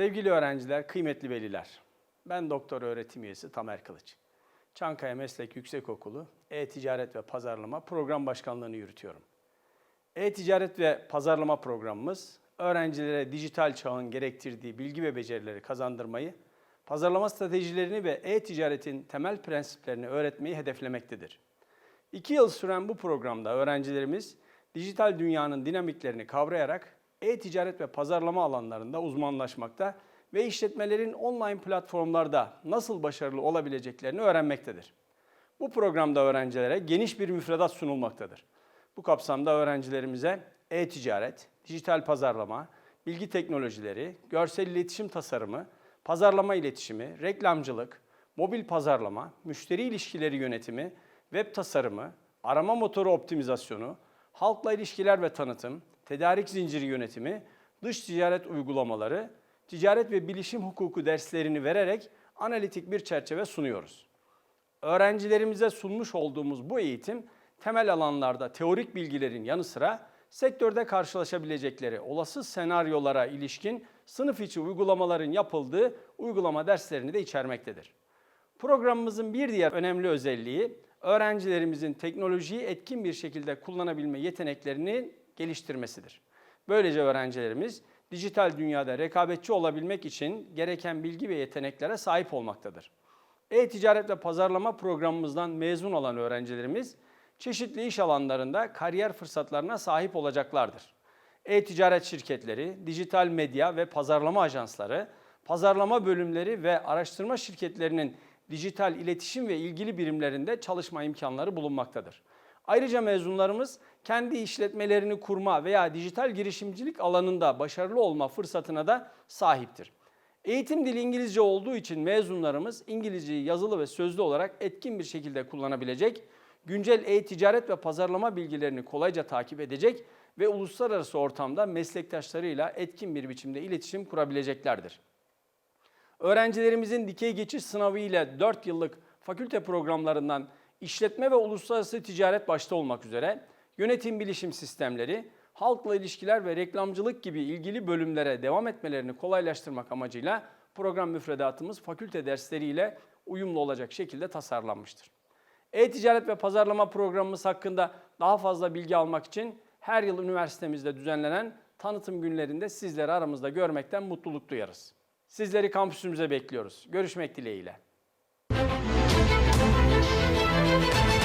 Sevgili öğrenciler, kıymetli veliler. Ben doktor öğretim üyesi Tamer Kılıç. Çankaya Meslek Yüksekokulu E-Ticaret ve Pazarlama Program Başkanlığını yürütüyorum. E-Ticaret ve Pazarlama programımız öğrencilere dijital çağın gerektirdiği bilgi ve becerileri kazandırmayı, pazarlama stratejilerini ve e-ticaretin temel prensiplerini öğretmeyi hedeflemektedir. İki yıl süren bu programda öğrencilerimiz dijital dünyanın dinamiklerini kavrayarak e-ticaret ve pazarlama alanlarında uzmanlaşmakta ve işletmelerin online platformlarda nasıl başarılı olabileceklerini öğrenmektedir. Bu programda öğrencilere geniş bir müfredat sunulmaktadır. Bu kapsamda öğrencilerimize e-ticaret, dijital pazarlama, bilgi teknolojileri, görsel iletişim tasarımı, pazarlama iletişimi, reklamcılık, mobil pazarlama, müşteri ilişkileri yönetimi, web tasarımı, arama motoru optimizasyonu, halkla ilişkiler ve tanıtım, tedarik zinciri yönetimi, dış ticaret uygulamaları, ticaret ve bilişim hukuku derslerini vererek analitik bir çerçeve sunuyoruz. Öğrencilerimize sunmuş olduğumuz bu eğitim temel alanlarda teorik bilgilerin yanı sıra sektörde karşılaşabilecekleri olası senaryolara ilişkin sınıf içi uygulamaların yapıldığı uygulama derslerini de içermektedir. Programımızın bir diğer önemli özelliği öğrencilerimizin teknolojiyi etkin bir şekilde kullanabilme yeteneklerini geliştirmesidir. Böylece öğrencilerimiz dijital dünyada rekabetçi olabilmek için gereken bilgi ve yeteneklere sahip olmaktadır. E-ticaret ve pazarlama programımızdan mezun olan öğrencilerimiz çeşitli iş alanlarında kariyer fırsatlarına sahip olacaklardır. E-ticaret şirketleri, dijital medya ve pazarlama ajansları, pazarlama bölümleri ve araştırma şirketlerinin dijital iletişim ve ilgili birimlerinde çalışma imkanları bulunmaktadır. Ayrıca mezunlarımız kendi işletmelerini kurma veya dijital girişimcilik alanında başarılı olma fırsatına da sahiptir. Eğitim dili İngilizce olduğu için mezunlarımız İngilizceyi yazılı ve sözlü olarak etkin bir şekilde kullanabilecek, güncel e-ticaret ve pazarlama bilgilerini kolayca takip edecek ve uluslararası ortamda meslektaşlarıyla etkin bir biçimde iletişim kurabileceklerdir. Öğrencilerimizin dikey geçiş sınavı ile 4 yıllık fakülte programlarından işletme ve uluslararası ticaret başta olmak üzere yönetim bilişim sistemleri, halkla ilişkiler ve reklamcılık gibi ilgili bölümlere devam etmelerini kolaylaştırmak amacıyla program müfredatımız fakülte dersleriyle uyumlu olacak şekilde tasarlanmıştır. E-ticaret ve pazarlama programımız hakkında daha fazla bilgi almak için her yıl üniversitemizde düzenlenen tanıtım günlerinde sizleri aramızda görmekten mutluluk duyarız. Sizleri kampüsümüze bekliyoruz. Görüşmek dileğiyle. Thank you.